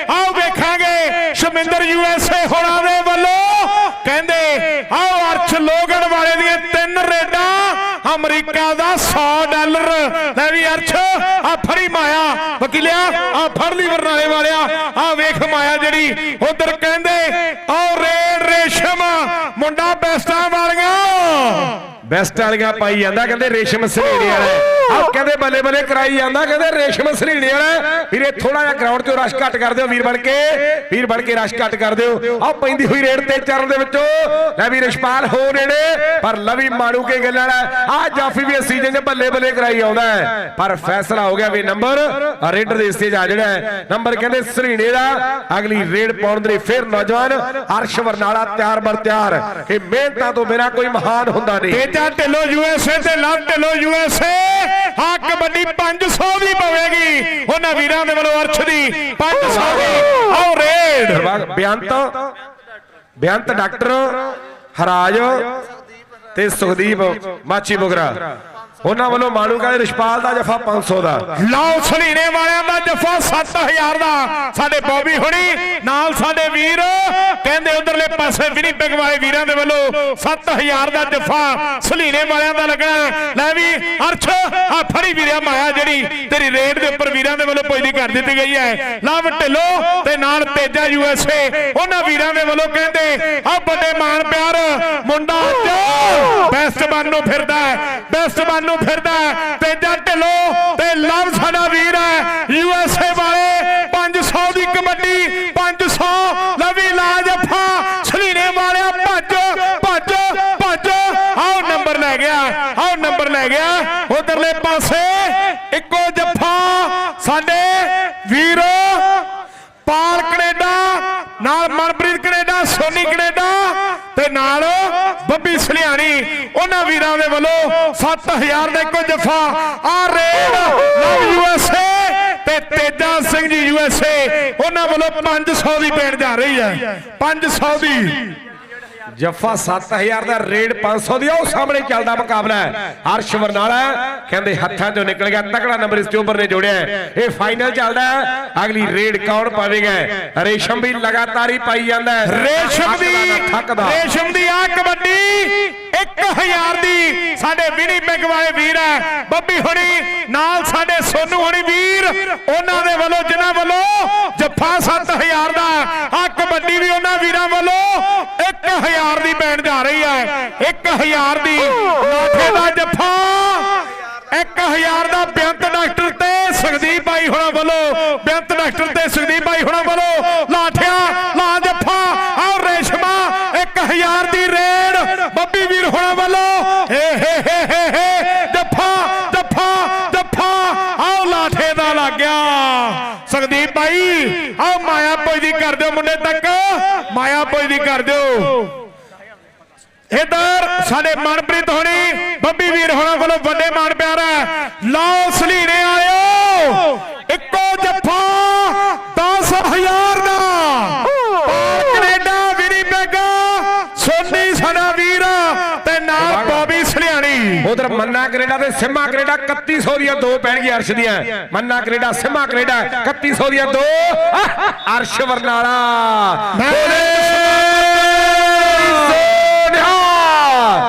ਆਓ ਵੇਖਾਂਗੇ, ਸ਼ਮਿੰਦਰ ਯੂਐਸਏ ਹੋਣਾ ਦੇ ਵੱਲੋਂ ਕਹਿੰਦੇ, ਆਓ ਅਰਸ਼ ਲੋਗੜ ਵਾਲੇ ਦੀਆਂ ਤਿੰਨ ਰੇਡਾਂ, ਅਮਰੀਕਾ ਦਾ 100 ਡਾਲਰ। ਲੈ ਵੀ ਅਰਸ਼ ਆ ਫੜੀ ਮਾਇਆ, ਵਕੀਲਿਆ ਆ ਫੜ ਲਈ ਬਰਨਾਲੇ ਵਾਲਿਆ ਆ ਵੇਖ ਮਾਇਆ ਜਿਹੜੀ ਉਧਰ ਕਹਿੰਦੇ, ਆਓ ਰੇਡ ਰੇਸ਼ਮ, ਮੁੰਡਾ ਬੈਸਟਾਂ ਵਾਲੀਆਂ। ਬੈਸਟ ਵਾਲੀਆਂ ਪਾਈ ਜਾਂਦਾ, ਕਹਿੰਦੇ ਰੇਸ਼ਮ ਸਰੀਣੇ ਵਾਲਾ ਆਹ ਕਹਿੰਦੇ ਬੱਲੇ ਬੱਲੇ ਕਰਾਈ ਜਾਂਦਾ, ਕਹਿੰਦੇ ਰੇਸ਼ਮ ਸਰੀਣੇ ਵਾਲਾ ਵੀਰੇ ਥੋੜਾ ਜਿਹਾ ਗਰਾਊਂਡ 'ਚੋਂ ਰਸ਼ ਘੱਟ ਕਰ ਦਿਓ ਵੀਰ ਬਣ ਕੇ। ਵੀਰ ਬਣ ਕੇ ਰਸ਼ ਘੱਟ ਕਰ ਦਿਓ। ਆਹ ਪੈਂਦੀ ਹੋਈ ਰੇਡ ਤੇ ਚਰਨ ਦੇ ਵਿੱਚੋਂ। ਲੈ ਵੀ ਰਿਸ਼ਪਾਲ ਹੋ ਨੇੜੇ, ਪਰ ਲਵੀ ਮਾਣੂ ਕੇ ਗੱਲਾਂ ਵਾਲਾ ਜਾਫੀ ਵੀ ਸੀਜ਼ਨ 'ਚ ਬੱਲੇ ਬੱਲੇ ਕਰਾਈ ਆਉਂਦਾ ਪਰ ਫੈਸਲਾ ਹੋ ਗਿਆ ਵੀ ਨੰਬਰ ਰੇਡਰ ਦੇ ਹਿੱਸੇ 'ਚ ਆ ਜਿਹੜਾ ਨੰਬਰ ਕਹਿੰਦੇ ਸਰੀਣੇ ਦਾ, ਅਗਲੀ ਰੇਡ ਪਾਉਣ ਦੇ ਲਈ ਫਿਰ ਨੌਜਵਾਨ ਅਰਸ਼ ਵਰਨਾਲਾ ਤਿਆਰ ਬਰ ਤਿਆਰ। ਇਹ ਮਿਹਨਤਾਂ ਤੋਂ ਬਿਨਾਂ ਕੋਈ ਮਹਾਨ ਹੁੰਦਾ ਨਹੀਂ। ਤੇਜਾ ਢਿੱਲੋ ਯੂਐਸਏ ਤੇ, ਲਵ ਢਿੱਲੋਂ ਯੂਐਸਏ ਆ ਕਬੱਡੀ 500 ਦੀ ਪਵੇਗੀ। ਉਹਨਾਂ ਵੀਰਾਂ ਦੇ ਵੱਲੋਂ ਅਰਸ਼ ਦੀ 500 ਦੀ ਆਓ ਰੇਡ। ਬੇਅੰਤ। ਬੇਅੰਤ ਡਾਕਟਰ ਹਰਾਜ ਤੇ ਸੁਖਦੀਪ ਮਾਚੀ ਬੁਗਰਾ। ਉਹਨਾਂ ਵੱਲੋਂ ਮਾਣੂ ਕਹਿੰਦੇ ਰਿਸ਼ਪਾਲ ਦਾ ਜਫਾ 500 ਦਾ। ਲਓ ਸਲੀਨੇ ਵਾਲਿਆਂ ਦਾ ਜੱਫਾ 7000 ਦਾ। ਸਾਡੇ ਬੌਬੀ ਹੁਣੀ ਨਾਲ ਸਾਡੇ ਵੀਰ ਕਹਿੰਦੇ ਪਾਸੇ ਵਿਨੀਪੈਗ ਵਾਲੇ ਵੀਰਾਂ ਦੇ ਵੱਲੋਂ। 7000 ਦਾ ਜੱਫਾ ਸਲੀਨੇ ਵਾਲਿਆਂ ਦਾ ਲੱਗਣਾ ਲੈ ਵੀ, ਅਰਸ਼ ਆ ਫੜੀ ਵੀਰਿਆ ਮਾਇਆ ਜਿਹੜੀ। ਤੇਰੀ ਰੇਡ ਦੇ ਉੱਪਰ ਵੀਰਾਂ ਦੇ ਵੱਲੋਂ ਪੁੱਜਦੀ ਕਰ ਦਿੱਤੀ ਗਈ ਹੈ। ਲਵ ਢਿੱਲੋਂ ਤੇ ਨਾਲ ਤੇਜਾ ਯੂਐਸਏ ਉਹਨਾਂ ਵੀਰਾਂ ਦੇ ਵੱਲੋਂ ਕਹਿੰਦੇ ਆ ਵੱਡੇ ਮਾਨ ਪਿਆਰ, ਮੁੰਡਾ ਅੱਜ ਬੈਸਟ ਬਨ ਨੂੰ ਫਿਰਦਾ ਹੈ। ਬੈਸਟ ਬਨ ਨੂੰ ਫਿਰਦਾ ਹੈ। ਤੇਜਾ ਢਿੱਲੋਂ ਤੇ ਲਵ ਸਾਡਾ ਵੀਰ ਹੈ ਯੂਐਸਏ ਵਾਲੇ 500 ਦੀ ਕਬੱਡੀ 500 ਲਵੀ ਲਾਜਫਾ ਸਲੀਨੇ ਵਾਲਿਆ ਭੱਜ ਭੱਜ ਭੱਜ ਆਓ ਨੰਬਰ ਲੈ ਗਿਆ ਆਓ ਨੰਬਰ ਲੈ ਗਿਆ ਉਧਰਲੇ ਪਾਸੇ ਇੱਕੋ ਜੱਫਾ ਸਾਡੇ ਵੀਰ ਪਾਲ ਕੈਨੇਡਾ ਨਾਲ ਮਨਪ੍ਰੀਤ ਕੈਨੇਡਾ ਸੋਨੀ ਕੈਨੇਡਾ ਤੇ ਨਾਲ ਬੱਬੀ ਸਲਿਆਣੀ ਉਹਨਾਂ ਵੀਰਾਂ ਦੇ ਵੱਲੋਂ 7000 ਦਾ ਇੱਕੋ ਜਫਾ ਆ ਰੇਡ ਲਵ ਯੂਐਸਏ ਤੇ ਤੇਜਾ ਸਿੰਘ ਜੀ ਯੂਐਸਏ ਉਹਨਾਂ ਵੱਲੋਂ 500 ਦੀ ਭੇਣ ਜਾ ਰਹੀ ਹੈ। 500 ਦੀ। ਜਫਾ 7000 ਦਾ ਰੇਡ 500 ਦੀ ਉਹ ਸਾਹਮਣੇ ਚੱਲਦਾ ਮੁਕਾਬਲਾ ਹੈ। ਹਰਸ਼ ਵਰਨਾਲਾ ਕਹਿੰਦੇ ਹੱਥਾਂ ਚੋਂ ਨਿਕਲ ਗਿਆ ਤਕੜਾ ਨੰਬਰ ਇਸ ਚੋਬਰ ਨੇ ਜੋੜਿਆ। ਇਹ ਫਾਈਨਲ ਚੱਲਦਾ ਹੈ। ਅਗਲੀ ਰੇਡ ਕੌਣ ਪਾਵੇਗਾ? ਰੇਸ਼ਮ ਵੀ ਲਗਾਤਾਰ ਹੀ ਪਾਈ ਜਾਂਦਾ ਰੇਸ਼ਮ ਦੀ ਰੇਸ਼ਮ ਦੀ ਆ ਕਬੱਡੀ 1000 ਦੀ ਸਾਡੇ ਵਿਨੀਪੈਗ ਵਾਲੇ ਵੀਰ ਹੈ। ਬੱਬੀ ਹੁਣੀ ਨਾਲ ਸਾਡੇ ਸੋਨੂ ਹੁਣੀ ਵੀਰ ਉਹਨਾਂ ਦੇ ਵੱਲੋਂ ਜਿਨ੍ਹਾਂ ਵੱਲੋਂ ਜੱਫਾ 7000 ਦਾ ਆ ਕਬੱਡੀ ਵੀ ਉਹਨਾਂ ਵੀਰਾਂ ਵੱਲੋਂ 1000 ਦੀ ਬੈਣ ਜਾ ਰਹੀ ਹੈ। 1000 ਦੀ ਲਾਠੇ ਦਾ ਜੱਫਾ। 1000 ਦਾ ਬੇਅੰਤ ਡਾਕਟਰ ਤੇ ਸੁਖਦੀਪ ਬਾਈ ਹੁਣਾਂ ਵੱਲੋਂ। ਬੇਅੰਤ ਡਾਕਟਰ ਤੇ ਸੁਖਦੀਪ ਬਾਈ ਹੁਣਾਂ ਵੱਲੋਂ ਲਾਠਿਆ, ਲਾ ਜੱਫਾ ਆਓ ਰੇਸ਼ਮਾ। 1000 ਦੀ ਰੇਡ ਬੱਬੀ ਵੀਰ ਹੁਣਾਂ ਵੱਲੋਂ। ਹੇ ਹੇ ਹੇ ਹੇ ਹੇ, ਜੱਫਾ ਜੱਫਾ ਜੱਫਾ। ਆਓ ਲਾਠੇ ਦਾ ਲੱਗ ਸੁਖਦੀਪ ਬਾਈ, ਆਓ ਮਾਇਆ ਪੁੱਜਦੀ ਕਰ ਦਿਓ ਮੁੰਡੇ ਤੱਕ। ਮਾਇਆ ਪੁੱਜਦੀ ਕਰ ਦਿਓ। ਇਧਰ ਸਾਡੇ ਮਨਪ੍ਰੀਤ ਹੋਣੀ ਬੱਬੀ ਵੀਰ ਹੋਣਾ ਕੋਲੋਂ ਵੱਡੇ ਮਾਣ ਪਿਆਰਾ। ਲਓ ਸਲੀਨੇ ਆਇਓ ਇੱਕੋ ਜੱਫਾ 10000 ਦਾ। ਕੈਨੇਡਾ ਵਿਨੀਪੈਗ ਸੋਨੀ ਸਾਡਾ ਵੀਰ ਤੇ ਨਾਲ ਬੋਬੀ ਸਲਿਆਣੀ। ਉਧਰ ਮੰਨਾ ਕੈਨੇਡਾ ਤੇ ਸਿੰਮਾ ਕੈਨੇਡਾ 3100 ਦੀਆਂ ਦੋ ਪੈਣਗੀਆਂ ਅਰਸ਼ ਦੀਆਂ। ਮੰਨਾ ਕੈਨੇਡਾ ਸਿੰਮਾ ਕੈਨੇਡਾ 3100 ਦੀਆਂ ਦੋ। ਅਰਸ਼ ਵਰਨਾਲਾ।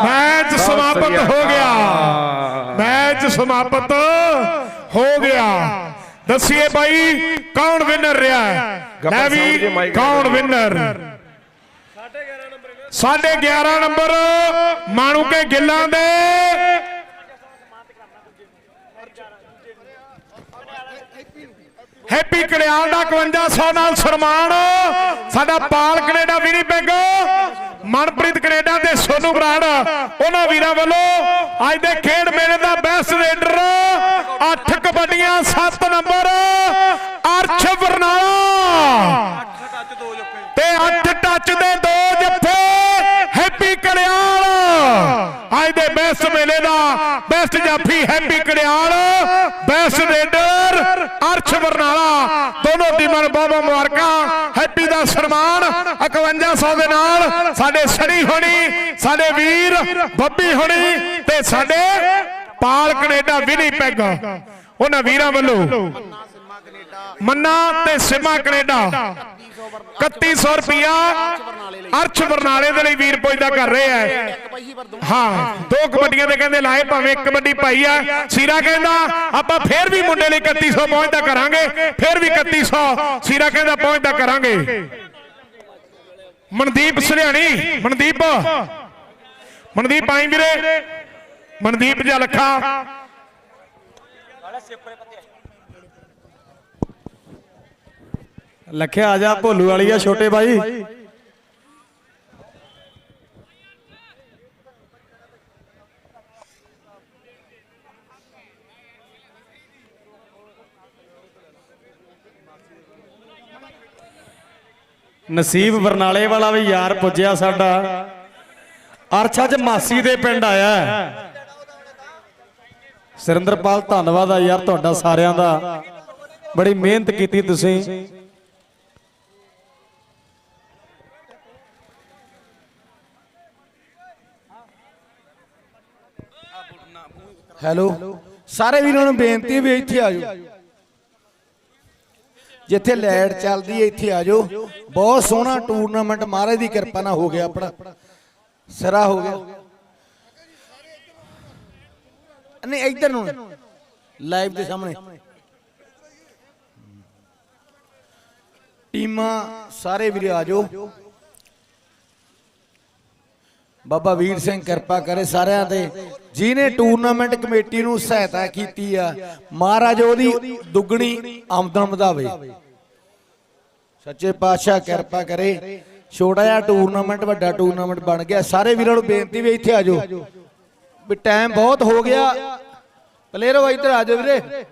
ਮੈਚ ਸਮਾਪਤ ਹੋ ਗਿਆ। ਮੈਚ ਸਮਾਪਤ ਹੋ ਗਿਆ। ਦੱਸੀਏ ਬਾਈ ਕੌਣ ਵਿਨਰ ਰਿਹਾ ਹੈ? ਲੈ ਵੀ ਕੌਣ ਵਿਨਰ ਸਾਢੇ 11 ਨੰਬਰ ਮਾਣੂ ਕੇ ਗਿੱਲਾਂ ਦੇ। ਹੈਪੀ ਕੜਿਆਲ ਦਾ 5100 ਨਾਲ ਸਨਮਾਨ। ਸਾਡਾ Pal Canada Winnipeg. Manpreet Canada ਤੇ ਸੋਨੂ ਬਰਾੜ, ਉਹਨਾਂ ਵੀਰਾਂ ਵੱਲੋਂ ਅੱਜ ਦੇ ਖੇਡ ਮੇਲੇ ਦਾ ਬੈਸਟ ਰੇਡਰ 8 ਕਬੱਡੀਆਂ 7 ਨੰਬਰ, ਅਰਸ਼ ਬਰਨਾਲਾ ਤੇ 8 ਟੱਚ ਦੇ ਦੋ ਜੱਫੇ ਹੈਪੀ ਕੜਿਆਲ। ਅੱਜ ਦੇ ਬੈਸਟ ਮੇਲੇ ਦਾ ਬੈਸਟ ਜਾਫੀ Happy Kadial best raider Arsh Barnala ਦੋਨੋਂ ਟੀਮਾਂ ਨੂੰ ਬਹੁਤ ਬਹੁਤ ਮੁਬਾਰਕਾਂ। ਹੈਪੀ ਦਾ ਸਨਮਾਨ 5100 ਦੇ ਨਾਲ ਸਾਡੇ ਸੜੀ ਹੋਣੀ, ਸਾਡੇ ਵੀਰ ਬੱਬੀ ਹੋਣੀ ਤੇ ਸਾਡੇ ਪਾਲ ਕੈਨੇਡਾ ਵਿਨੀ ਪੈਗ। ਉਹਨਾਂ ਵੀਰਾਂ ਵੱਲੋਂ ਮੰਨਾ ਤੇ ਸਿਮਾ ਕੈਨੇਡਾ। 3100 ਰੁਪਿਆ ਅਰਸ਼ ਬਰਨਾਲੇ ਦੇ ਲਈ ਵੀਰ ਪੁੱਜਦਾ ਕਰ ਰਹੇ ਆ ਹਾਂ, ਦੋ ਕਬੱਡੀਆਂ ਦੇ ਕਹਿੰਦੇ ਲਾਏ, ਭਾਵੇਂ ਇੱਕ ਕਬੱਡੀ ਪਾਈ ਆ। ਸੀਰਾ ਕਹਿੰਦਾ, ਆਪਾਂ ਫੇਰ ਵੀ ਮੁੰਡੇ ਲਈ 3100 ਪਹੁੰਚਦਾ ਕਰਾਂਗੇ, ਫੇਰ ਵੀ 3100 ਸੀਰਾ ਕਹਿੰਦਾ ਪਹੁੰਚਦਾ ਕਰਾਂਗੇ। ਮਨਦੀਪ ਸੁਲਿਆਣੀ, ਮਨਦੀਪ। ਮਨਦੀਪ ਆਈ ਵੀਰੇ। ਮਨਦੀਪ ਜਾਂ ਲੱਖਾ ਲੱਖਿਆ ਆ ਜਾ ਭੋਲੂ ਵਾਲੀ ਆ ਛੋਟੇ ਬਾਈ। ਨਸੀਬ ਬਰਨਾਲੇ ਵਾਲਾ ਵੀ ਯਾਰ ਪੁੱਜਿਆ ਸਾਡਾ। ਅਰਛਾ ਚ ਮਾਸੀ ਦੇ ਪਿੰਡ ਆਇਆ ਹੈ। ਸੁਰਿੰਦਰਪਾਲ, ਧੰਨਵਾਦ ਆ ਯਾਰ ਤੁਹਾਡਾ ਸਾਰਿਆਂ ਦਾ। ਬੜੀ ਮਿਹਨਤ ਕੀਤੀ ਤੁਸੀਂ। ਹੈਲੋ। ਸਾਰੇ ਵੀਰਾਂ ਨੂੰ ਬੇਨਤੀ ਵੀ ਇੱਥੇ ਆ ਜਿੱਥੇ ਲਾਈਟ ਚੱਲਦੀ ਹੈ, ਇੱਥੇ ਆ ਬਹੁਤ ਸੋਹਣਾ ਟੂਰਨਾਮੈਂਟ ਮਹਾਰਾਜ ਦੀ ਕਿਰਪਾ ਨਾਲ ਹੋ ਗਿਆ ਆਪਣਾ। ਸਿਰਾ ਹੋ ਗਿਆ। ਨਹੀਂ, ਇੱਧਰ ਨੂੰ ਲਾਈਵ ਦੇ ਸਾਹਮਣੇ। ਟੀਮਾਂ ਸਾਰੇ ਵੀਰੇ ਆ ਜਾਓ। ਬਾਬਾ ਵੀਰ ਸਿੰਘ ਕਿਰਪਾ ਕਰੇ ਸਾਰਿਆਂ ਤੇ। ਜਿਨੇ ਟੂਰਨਾਮੈਂਟ ਕਮੇਟੀ ਨੂੰ ਸਹਾਇਤਾ ਕੀਤੀ ਆ, ਮਹਾਰਾਜ ਉਹਦੀ ਦੁੱਗਣੀ ਆਮਦਨ ਵਧਾਵੇ। ਸੱਚੇ ਪਾਤਸ਼ਾਹ ਕਿਰਪਾ ਕਰੇ। ਛੋਟਾ ਜਿਹਾ ਟੂਰਨਾਮੈਂਟ ਵੱਡਾ ਟੂਰਨਾਮੈਂਟ ਬਣ ਗਿਆ। ਸਾਰੇ ਵੀਰਾਂ ਨੂੰ ਬੇਨਤੀ ਵੀ ਇੱਥੇ ਆ ਜਾਓ। ਵੀ ਟਾਈਮ ਬਹੁਤ ਹੋ ਗਿਆ। ਪਲੇਅਰੋ ਇੱਧਰ ਆ ਜਾਓ ਵੀਰੇ।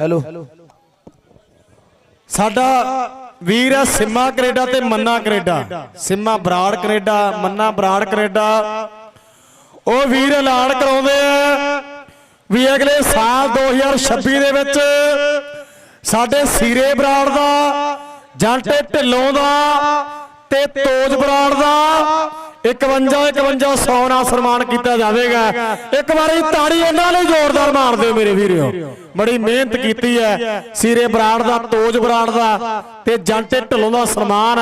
ਹੈਲੋ। ਸਾਡਾ ਵੀਰ ਆ ਸਿੰਮਾ ਕੈਨੇਡਾ ਤੇ Manna Canada. Simma Brar Canada, Manna Brar Canada. ਉਹ ਵੀਰ ਐਲਾਨ ਕਰਾਉਂਦੇ ਆ ਵੀ ਅਗਲੇ ਸਾਲ 2026 ਦੇ ਵਿੱਚ ਸਾਡੇ ਸੀਰੇ ਬਰਾੜ ਦਾ, ਜੰਟੇ ਢਿੱਲੋਂ ਦਾ ਤੇ ਤੋਜ ਬਰਾੜ ਦਾ 51 5100 ਨਾਲ ਸਨਮਾਨ ਕੀਤਾ ਜਾਵੇਗਾ। ਇੱਕ ਵਾਰੀ ਤਾੜੀ ਇਹਨਾਂ ਲਈ ਜ਼ੋਰਦਾਰ ਮਾਰ ਦਿਓ ਮੇਰੇ ਵੀਰੋ। ਬੜੀ ਮਿਹਨਤ ਕੀਤੀ ਹੈ। ਸੀਰੇ ਬਰਾੜ ਦਾ, ਤੋਜ ਬਰਾੜ ਦਾ ਤੇ ਜੰਟੇ ਢਿੱਲੋਂ ਦਾ ਸਨਮਾਨ।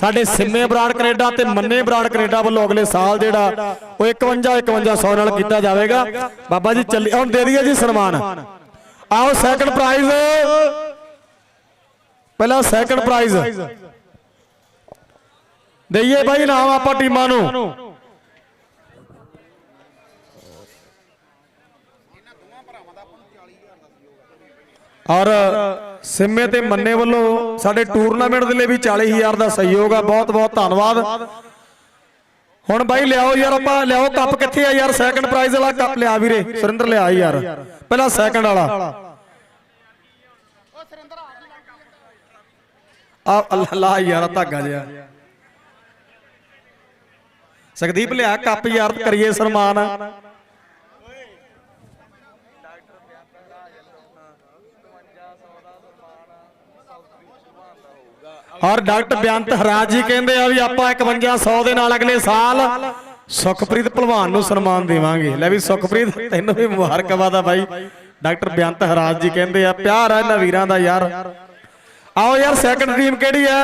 ਸਾਡੇ ਸਿੰਮੇ ਬਰਾੜ ਕੈਨੇਡਾ ਤੇ ਮੰਨੇ ਬਰਾੜ ਕੈਨੇਡਾ ਵੱਲੋਂ ਅਗਲੇ ਸਾਲ ਜਿਹੜਾ ਉਹ 51 5100 ਨਾਲ ਕੀਤਾ ਜਾਵੇਗਾ। ਬਾਬਾ ਜੀ ਚੱਲੀ, ਹੁਣ ਦੇ ਦਈਏ ਜੀ ਸਨਮਾਨ। ਆਓ ਸੈਕੰਡ ਪ੍ਰਾਈਜ਼ ਪਹਿਲਾ ਸੈਕੰਡ ਪ੍ਰਾਈਜ਼ ਦਈਏ ਬਾਈ ਨਾਮ ਆਪਾਂ ਟੀਮਾਂ ਨੂੰ। ਔਰ ਸਿੰਮੇ ਤੇ ਮੰਨੇ ਵੱਲੋਂ ਸਾਡੇ ਟੂਰਨਾਮੈਂਟ ਦੇ ਲਈ ਵੀ 40000 ਦਾ ਸਹਿਯੋਗ ਆ। ਬਹੁਤ ਬਹੁਤ ਧੰਨਵਾਦ। ਹੁਣ ਬਾਈ ਲਿਆਓ ਯਾਰ ਆਪਾਂ ਲਿਆਓ ਕੱਪ ਕਿੱਥੇ ਆ ਯਾਰ? ਸੈਕੰਡ ਪ੍ਰਾਈਜ਼ ਵਾਲਾ ਕੱਪ ਲਿਆ ਵੀਰੇ। ਸੁਰਿੰਦਰ ਲਿਆ ਯਾਰ। ਪਹਿਲਾਂ ਸੈਕੰਡ ਵਾਲਾ। ਆ ਅੱਲਾ ਯਾਰ ਧਾਗਾ ਜਿਆ ਸਕਦੀਪ ਲਿਆ ਕੱਪ ਯਾਰ ਕਰੀਏ ਸਨਮਾਨ। ਔਰ ਡਾਕਟਰ ਬੇਅੰਤ ਹਰਾਜ ਜੀ ਕਹਿੰਦੇ ਆ ਵੀ ਆਪਾਂ 5100 ਦੇ ਨਾਲ ਅਗਲੇ ਸਾਲ ਸੁਖਪ੍ਰੀਤ ਭਲਵਾਨ ਨੂੰ ਸਨਮਾਨ ਦੇਵਾਂਗੇ। ਲੈ ਵੀ ਸੁਖਪ੍ਰੀਤ, ਤੈਨੂੰ ਵੀ ਮੁਬਾਰਕਬਾਦ ਆ ਬਾਈ। ਡਾਕਟਰ ਬੇਅੰਤ ਹਰਾਜ ਜੀ ਕਹਿੰਦੇ ਆ, ਪਿਆਰ ਆ ਇਹਨਾਂ ਵੀਰਾਂ ਦਾ ਯਾਰ। ਆਓ ਯਾਰ ਸੈਕੰਡ ਟੀਮ ਕਿਹੜੀ ਆ?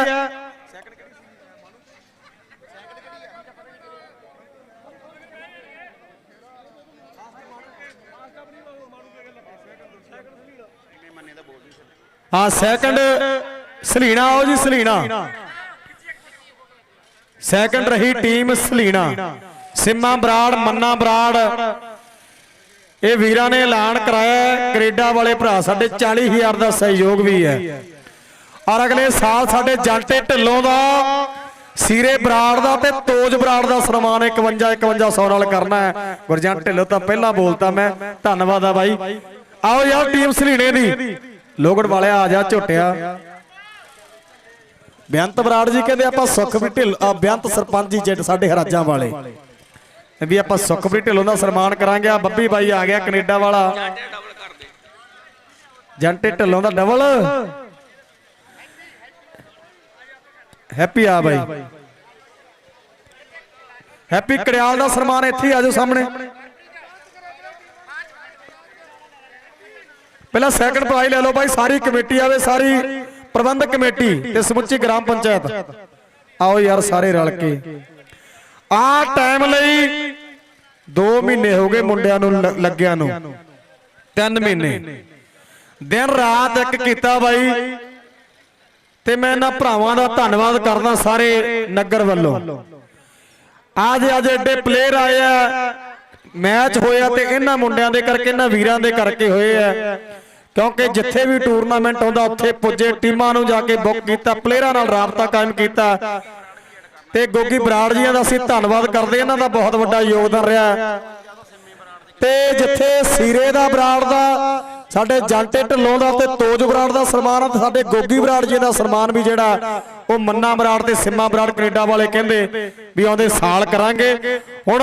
ਹਾਂ ਸੈਕੰਡ ਸਲੀਣਾ, ਆਓ ਜੀ ਸਲੀਣਾ। ਸੈਕੰਡ ਰਹੀ ਟੀਮ ਸਲੀਣਾ। ਸਿੰਮਾ ਬਰਾੜ, ਮੰਨਾ ਬਰਾੜ। ਇਹ ਵੀਰਾਂ ਨੇ ਐਲਾਨ ਕਰਾਇਆ ਕੈਨੇਡਾ ਵਾਲੇ ਭਰਾ, ਸਾਡੇ 40000 ਦਾ ਸਹਿਯੋਗ ਵੀ ਹੈ। ਔਰ ਅਗਲੇ ਸਾਲ ਸਾਡੇ ਜੰਟੇ ਢਿੱਲੋਂ ਦਾ, ਸੀਰੇ ਬਰਾੜ ਦਾ ਤੇ ਤੋਜ ਬਰਾੜ ਦਾ ਸਨਮਾਨ 51 5100 ਨਾਲ ਕਰਨਾ ਹੈ। ਗੁਰਜੰਟ ਢਿੱਲੋਂ ਤਾਂ ਪਹਿਲਾਂ ਬੋਲਤਾ ਮੈਂ, ਧੰਨਵਾਦ ਆ ਬਾਈ। ਆਓ ਯਾਰ ਟੀਮ ਸਲੀਣੇ ਦੀ। ਲੋਗੜ ਵਾਲਿਆ ਆ ਜਾ ਝੋਟਿਆ। ਬੇਅੰਤ ਬਰਾੜ ਜੀ ਕਹਿੰਦੇ ਆਪਾਂ ਸੁਖ ਵੀ ਢਿੱਲ ਬੇਅੰਤ ਸਰਪੰਚ ਜੀ ਜੱਟ ਸਾਡੇ ਹਰਾਜਾਂ ਵਾਲੇ। ਵੀ ਆਪਾਂ ਸੁਖ ਵੀ ਢਿੱਲੋਂ ਦਾ ਸਨਮਾਨ ਕਰਾਂਗੇ। ਆ ਬੱਬੀ ਬਾਈ ਆ ਗਿਆ ਕੈਨੇਡਾ ਵਾਲਾ। ਜੰਟੇ ਢਿੱਲੋਂ ਦਾ ਡਬਲ। ਹੈਪੀ ਆ ਬਾਈ। ਹੈਪੀ ਕੜਿਆਲ ਦਾ ਸਨਮਾਨ ਇੱਥੇ ਆਜੋ ਸਾਹਮਣੇ। ਪਹਿਲਾਂ ਸੈਕੰਡ ਪ੍ਰਾਈਜ਼ ਲੈ ਲਓ ਬਾਈ ਸਾਰੀ ਕਮੇਟੀ ਆਵੇ ਸਾਰੀ ਪ੍ਰਬੰਧਕ ਕਮੇਟੀ ਤੇ ਸਮੁੱਚੀ ਗ੍ਰਾਮ ਪੰਚਾਇਤ। ਆਓ ਯਾਰ ਸਾਰੇ ਰਲ ਕੇ। ਆ ਟਾਈਮ ਲਈ 2 ਮਹੀਨੇ ਹੋ ਗਏ ਮੁੰਡਿਆਂ ਨੂੰ ਲੱਗਿਆਂ ਨੂੰ। 3 ਮਹੀਨੇ। ਦਿਨ ਰਾਤ ਇੱਕ ਕੀਤਾ ਬਾਈ। ਤੇ ਮੈਂ ਇਹਨਾਂ ਭਰਾਵਾਂ ਦਾ ਧੰਨਵਾਦ ਕਰਦਾ ਸਾਰੇ ਨਗਰ ਵੱਲੋਂ। ਅੱਜ ਅੱਜ ਐਡੇ ਪਲੇਅਰ ਆਏ ਆ। ਮੈਚ ਹੋਇਆ ਤੇ ਇਹਨਾਂ ਮੁੰਡਿਆਂ ਦੇ ਕਰਕੇ ਇਹਨਾਂ ਵੀਰਾਂ ਦੇ ਕਰਕੇ ਹੋਏ ਆ। ਕਿਉਂਕਿ ਜਿੱਥੇ ਵੀ ਟੂਰਨਾਮੈਂਟ ਹੁੰਦਾ ਉੱਥੇ ਪੁੱਜੇ ਟੀਮਾਂ ਨੂੰ ਜਾ ਕੇ ਬੁੱਕ ਕੀਤਾ ਪਲੇਅਰਾਂ ਨਾਲ ਰਾਬਤਾ ਕਾਇਮ ਕੀਤਾ। ਤੇ ਗੋਗੀ ਬਰਾੜ ਜੀਆਂ ਦਾ ਅਸੀਂ ਧੰਨਵਾਦ ਕਰਦੇ ਇਹਨਾਂ ਦਾ ਬਹੁਤ ਵੱਡਾ ਯੋਗਦਾਨ ਰਿਹਾ। ਤੇ ਜਿੱਥੇ ਸੀਰੇ ਦਾ ਬਰਾੜ ਦਾ ਸਾਡੇ ਜੰਟੇ ਢਿੱਲੋਂ ਦਾ ਤੇ ਤੋਜ ਬਰਾੜ ਦਾ ਸਨਮਾਨ ਤੇ ਸਾਡੇ ਗੋਗੀ ਬਰਾੜ ਜੀ ਦਾ ਸਨਮਾਨ ਵੀ ਜਿਹੜਾ ਉਹ ਮੰਨਾ ਬਰਾੜ ਤੇ ਸਿੰਮਾ ਬਰਾੜ ਕੈਨੇਡਾ ਵਾਲੇ ਕਹਿੰਦੇ ਵੀ ਆਉਂਦੇ ਸਾਲ ਕਰਾਂਗੇ। ਹੁਣ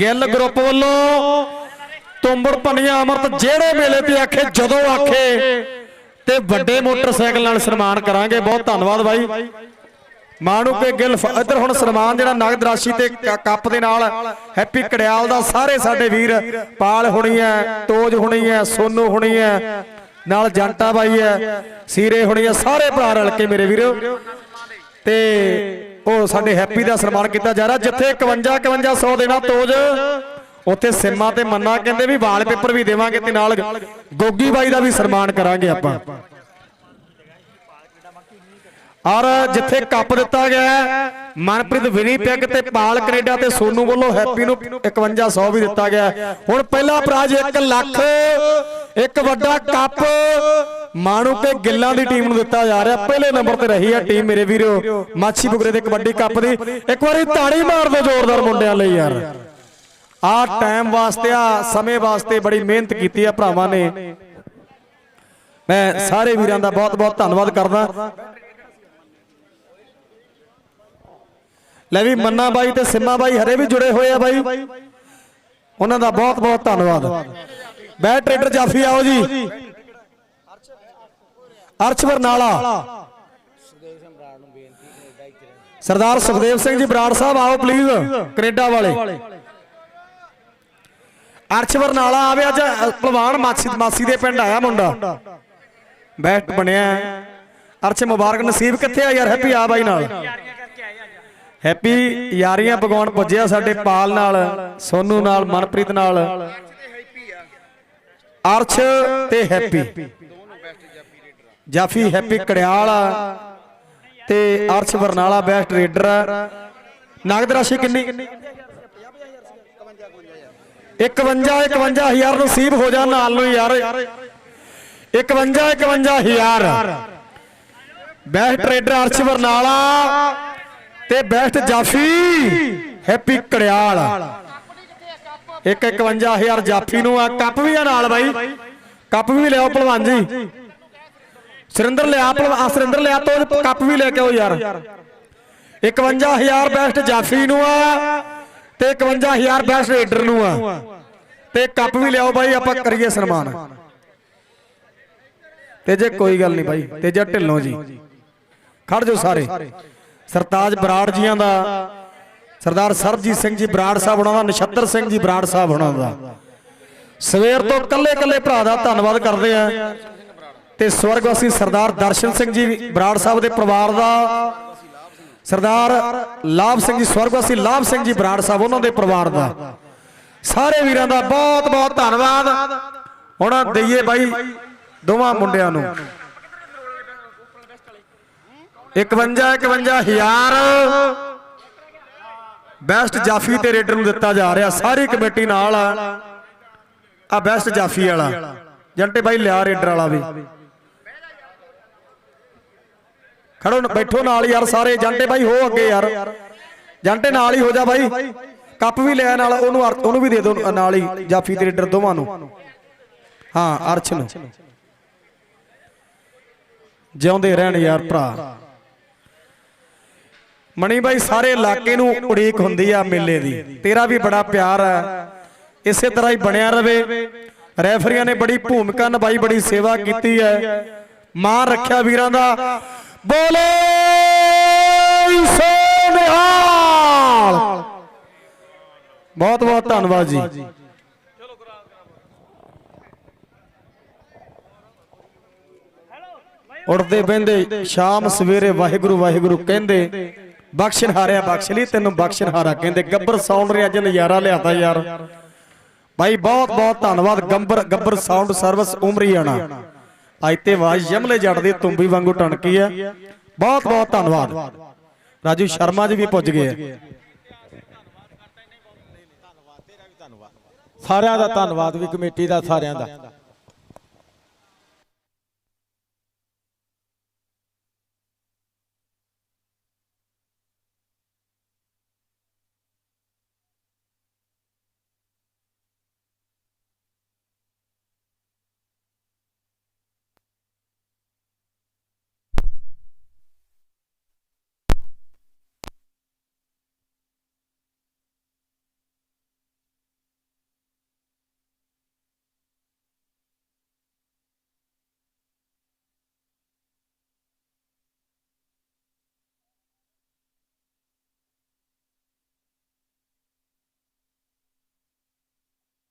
ਗਿੱਲ ਗਰੁੱਪ ਵੱਲੋਂ। ਤੁੰਬੜ ਪੰਨੀਆਂ ਅਮਰਤ ਜਿਹੜੇ ਮੇਲੇ ਤੇ ਆਖੇ, ਜਦੋਂ ਆਖੇ, ਤੇ ਵੱਡੇ ਮੋਟਰਸਾਈਕਲ ਨਾਲ ਸਨਮਾਨ ਕਰਾਂਗੇ। ਬਹੁਤ ਧੰਨਵਾਦ ਬਾਈ। ਮਾਣੂ ਗਿੱਲ ਫ- ਇੱਧਰ ਹੁਣ ਸਨਮਾਨ ਜਿਹੜਾ ਨਗਦ ਰਾਸ਼ੀ ਤੇ ਕ- ਕੱਪ ਦੇ ਨਾਲ ਹੈਪੀ ਕੜਿਆਲ ਦਾ ਸਾਰੇ ਸਾਡੇ ਵੀਰ ਪਾਲ ਹੋਣੀ ਹੈ, ਤੋਜ ਹੋਣੀ ਹੈ, ਸੋਨੂ ਹੋਣੀ ਹੈ, ਨਾਲ ਜੰਟਾ ਬਾਈ ਐ ਸੀਰੇ ਹੁਣੀ ਐ ਸਾਰੇ ਭਰਾ ਰਲ ਕੇ ਮੇਰੇ ਵੀਰੋ। ਤੇ ਉਹ ਸਾਡੇ ਹੈਪੀ ਦਾ ਸਨਮਾਨ ਕੀਤਾ ਜਾ ਰਿਹਾ ਜਿੱਥੇ 51 5100 ਦੇਣਾ ਤੋਜ। ਉੱਥੇ ਸਿੰਮਾ ਤੇ ਮੰਨਾ ਕਹਿੰਦੇ ਵੀ ਵਾਲਪੇਪਰ ਵੀ ਦੇਵਾਂਗੇ ਤੇ ਨਾਲ ਗੋਗੀ ਬਾਈ ਦਾ ਵੀ ਸਨਮਾਨ ਕਰਾਂਗੇ ਆਪਾਂ। ਔਰ ਜਿੱਥੇ ਕੱਪ ਦਿੱਤਾ ਗਿਆ ਹੈ, ਮਨਪ੍ਰੀਤ ਵਿਨੀਪੈਗ ਤੇ ਪਾਲ ਕੈਨੇਡਾ ਤੇ ਸੋਨੂ ਵੱਲੋਂ ਹੈਪੀ ਨੂੰ 5100 ਵੀ ਦਿੱਤਾ ਗਿਆ ਹੁਣ ਪਹਿਲਾ ਪ੍ਰਾਈਜ਼ 1 ਲੱਖ ਇੱਕ ਵੱਡਾ ਕੱਪ ਮਾਣੂ ਕੇ ਗਿੱਲਾਂ ਦੀ ਟੀਮ ਨੂੰ ਦਿੱਤਾ ਜਾ ਰਿਹਾ। ਪਹਿਲੇ ਨੰਬਰ ਤੇ ਰਹੀ ਹੈ ਟੀਮ ਮੇਰੇ ਵੀਰੋ ਮਾਛੀ ਬੁਗਰੇ ਦੇ ਕਬੱਡੀ ਕੱਪ ਦੀ। ਇੱਕ ਵਾਰੀ ਤਾੜੀ ਮਾਰ ਦਿਓ ਜ਼ੋਰਦਾਰ ਮੁੰਡਿਆਂ ਲਈ ਯਾਰ। ਆ ਟਾਈਮ ਵਾਸਤੇ ਆ ਸਮੇਂ ਵਾਸਤੇ ਬੜੀ ਮਿਹਨਤ ਕੀਤੀ ਆ ਭਰਾਵਾਂ ਨੇ। ਮੈਂ ਸਾਰੇ ਵੀਰਾਂ ਦਾ ਬਹੁਤ ਬਹੁਤ ਧੰਨਵਾਦ ਕਰਦਾ। ਲੈ ਵੀ ਮੰਨਾ ਬਾਈ ਤੇ ਸਿੰਮਾ ਬਾਈ ਹਰੇ ਵੀ ਜੁੜੇ ਹੋਏ ਆ ਬਾਈ। ਉਹਨਾਂ ਦਾ ਬਹੁਤ ਬਹੁਤ ਧੰਨਵਾਦ। ਬੈ ਟਰੇਡਰ ਜਾਫੀ ਆਓ ਜੀ। ਅਰਸ਼ ਬਰਨਾਲਾ ਸਰਦਾਰ ਸੁਖਦੇਵ ਸਿੰਘ ਜੀ ਬਰਾੜ ਸਾਹਿਬ ਆਓ ਪਲੀਜ਼ ਕੈਨੇਡਾ ਵਾਲੇ। ਅਰਸ਼ ਬਰਨਾਲਾ ਆਵੇ ਅੱਜ ਅ, ਮਾਸੀ ਮਾਸੀ ਦੇ ਪਿੰਡ ਆਇਆ ਮੁੰਡਾ। ਬੈਸਟ ਬਣਿਆ। ਅਰਸ਼ ਮੁਬਾਰਕ ਨਸੀਬ ਕਿੱਥੇ ਆ ਯਾਰ ਹੈਪੀ ਆ ਬਾਈ ਨਾਲ। ਹੈਪੀ ਯਾਰੀਆਂ ਭਗਵਾਨ ਪੁੱਜਿਆ ਸਾਡੇ ਪਾਲ ਨਾਲ, ਸੋਨੂ ਨਾਲ, ਮਨਪ੍ਰੀਤ ਨਾਲ। ਅਰਸ਼ ਤੇ ਹੈਪੀ। ਜਾਫੀ ਹੈਪੀ ਕੜਿਆਲ ਤੇ ਅਰਸ਼ ਬਰਨਾਲਾ ਬੈਸਟ ਰੇਡਰ ਨਗਦ ਰਾਸ਼ੀ ਕਿੰਨੀ? 51 51000 ਨਸੀਬ ਹੋ ਜਾ ਨਾਲ ਨੂੰ ਯਾਰ। 51 51000 ਬੈਸਟ ਟਰੇਡਰ ਅਰਸ਼ ਬਰਨਾਲਾ ਤੇ ਬੈਸਟ ਜਾਫੀ। ਹੈਪੀ ਕੜਿਆਲ। ਇੱਕ 51000 ਜਾਫੀ ਨੂੰ ਆ। ਕੱਪ ਵੀ ਆ ਨਾਲ ਬਾਈ। ਕੱਪ ਵੀ ਲਿਆਓ ਭਲਵਾਨ ਜੀ। ਸੁਰਿੰਦਰ ਲਿਆ ਪਹਿਲਵਾਨ ਸੁਰਿੰਦਰ ਲਿਆ ਤੋਂ ਕੱਪ ਵੀ ਲੈ ਕੇ ਆਓ ਯਾਰ। 51000 ਬੈਸਟ ਜਾਫੀ ਨੂੰ ਆ ਤੇ 51000 ਬੈਸਟ ਰੇਡਰ ਨੂੰ ਆ। ਤੇ ਕੱਪ ਵੀ ਲਿਆਓ ਬਾਈ, ਆਪਾਂ ਕਰੀਏ ਸਨਮਾਨ। ਤੇ ਜੇ ਕੋਈ ਗੱਲ ਨਹੀਂ ਬਾਈ, ਤੇ ਜੇ ਢਿੱਲੋਂ ਜੀ। ਖੜ ਜਾਓ ਸਾਰੇ। ਸਰਤਾਜ ਬਰਾੜ ਜੀਆਂ ਦਾ, ਸਰਦਾਰ ਸਰਬਜੀਤ ਸਿੰਘ ਜੀ ਬਰਾੜ ਸਾਹਿਬ ਉਹਨਾਂ ਦਾ, ਨਛੱਤਰ ਸਿੰਘ ਜੀ ਬਰਾੜ ਸਾਹਿਬ ਉਹਨਾਂ ਦਾ। ਸਵੇਰ ਤੋਂ ਕੱਲੇ ਕੱਲੇ ਭਰਾ ਦਾ ਧੰਨਵਾਦ ਕਰਦੇ ਆ। ਤੇ ਸਵਰਗਵਾਸੀ ਸਰਦਾਰ ਦਰਸ਼ਨ ਸਿੰਘ ਜੀ ਬਰਾੜ ਸਾਹਿਬ ਦੇ ਪਰਿਵਾਰ ਦਾ, ਸਰਦਾਰ ਲਾਭ ਸਿੰਘ ਜੀ, ਸਵਰਗਵਾਸੀ ਲਾਭ ਸਿੰਘ ਜੀ ਬਰਾੜ ਸਾਹਿਬ, ਉਹਨਾਂ ਦੇ ਪਰਿਵਾਰ ਦਾ। ਸਾਰੇ ਵੀਰਾਂ ਦਾ ਬਹੁਤ ਬਹੁਤ ਧੰਨਵਾਦ। ਹੁਣ ਦਈਏ ਬਾਈ ਦੋਵਾਂ ਮੁੰਡਿਆਂ ਨੂੰ। 51 51000 ਬੈਸਟ ਜਾਫੀ ਤੇ ਰੇਡਰ ਨੂੰ ਦਿੱਤਾ ਜਾ ਰਿਹਾ। ਸਾਰੀ ਕਮੇਟੀ ਨਾਲ ਆ। ਆ ਬੈਸਟ ਜਾਫੀ ਵਾਲਾ। ਜੰਟੇ ਬਾਈ ਲਿਆ ਰੇਡਰ ਵਾਲਾ ਵੀ। ਖੜੋ ਬੈਠੋ ਨਾਲ ਯਾਰ ਸਾਰੇ। ਜੰਟੇ ਬਾਈ ਹੋ ਅੱਗੇ ਯਾਰ। ਜੰਟੇ ਨਾਲ ਹੀ ਹੋ ਜਾ ਬਾਈ। ਕੱਪ ਵੀ ਲਿਆ ਨਾਲ, ਉਹਨੂੰ ਅਰ- ਉਹਨੂੰ ਵੀ ਦੇ ਦਿਓ ਨਾਲ ਹੀ ਜਾਫੀ ਤੇ ਰੇਡਰ ਦੋਵਾਂ ਨੂੰ। ਹਾਂ, ਅਰਸ਼ ਨੂੰ। ਜਿਉਂਦੇ ਰਹਿਣ ਯਾਰ ਭਰਾ। ਮਣੀ ਬਾਈ ਸਾਰੇ ਇਲਾਕੇ ਨੂੰ ਉਡੀਕ ਹੁੰਦੀ ਆ ਮੇਲੇ ਦੀ। ਤੇਰਾ ਵੀ ਬੜਾ ਪਿਆਰ ਹੈ ਇਸੇ ਤਰ੍ਹਾਂ ਹੀ ਬਣਿਆ ਰਵੇ। ਰੈਫਰੀਆਂ ਨੇ ਬੜੀ ਭੂਮਿਕਾ ਨਿਭਾਈ ਬੜੀ ਸੇਵਾ ਕੀਤੀ ਹੈ। ਮਾਂ ਰੱਖਿਆ ਵੀਰਾਂ ਦਾ। ਬੋਲੇ ਸੋ ਨਿਹਾਲ। ਬਹੁਤ ਬਹੁਤ ਧੰਨਵਾਦ ਜੀ। ਉੜਦੇ ਬਹਿੰਦੇ ਸ਼ਾਮ ਸਵੇਰੇ ਵਾਹਿਗੁਰੂ ਵਾਹਿਗੁਰੂ ਕਹਿੰਦੇ ਬਖਸ਼ਣ ਹਾਰਿਆ, ਬਖਸ਼ ਲਈ, ਤੈਨੂੰ ਬਖਸ਼ਣ ਹਾਰਾ ਕਹਿੰਦੇ। ਗੱਬਰ ਸਾਊਂਡ ਨੇ ਅੱਜ ਨਜ਼ਾਰਾ ਲਿਆਤਾ ਯਾਰ। ਭਾਈ ਬਹੁਤ ਬਹੁਤ ਧੰਨਵਾਦ। ਗੰਬਰ, ਗੱਬਰ ਸਾਊਂਡ ਸਰਵਿਸ ਉਮਰੀਆਣਾ ਅੱਜ ਤੇ ਆਵਾਜ਼ ਜਮਲੇ ਜੱਟ ਦੀ, ਤੁੰਬੀ ਵਾਂਗੂ ਟਣਕੀ ਆ। ਬਹੁਤ ਬਹੁਤ ਧੰਨਵਾਦ। ਰਾਜੂ ਸ਼ਰਮਾ ਜੀ ਵੀ ਪੁੱਜ ਗਏ ਆ। ਸਾਰਿਆਂ ਦਾ ਧੰਨਵਾਦ, ਵੀ ਕਮੇਟੀ ਦਾ, ਸਾਰਿਆਂ ਦਾ।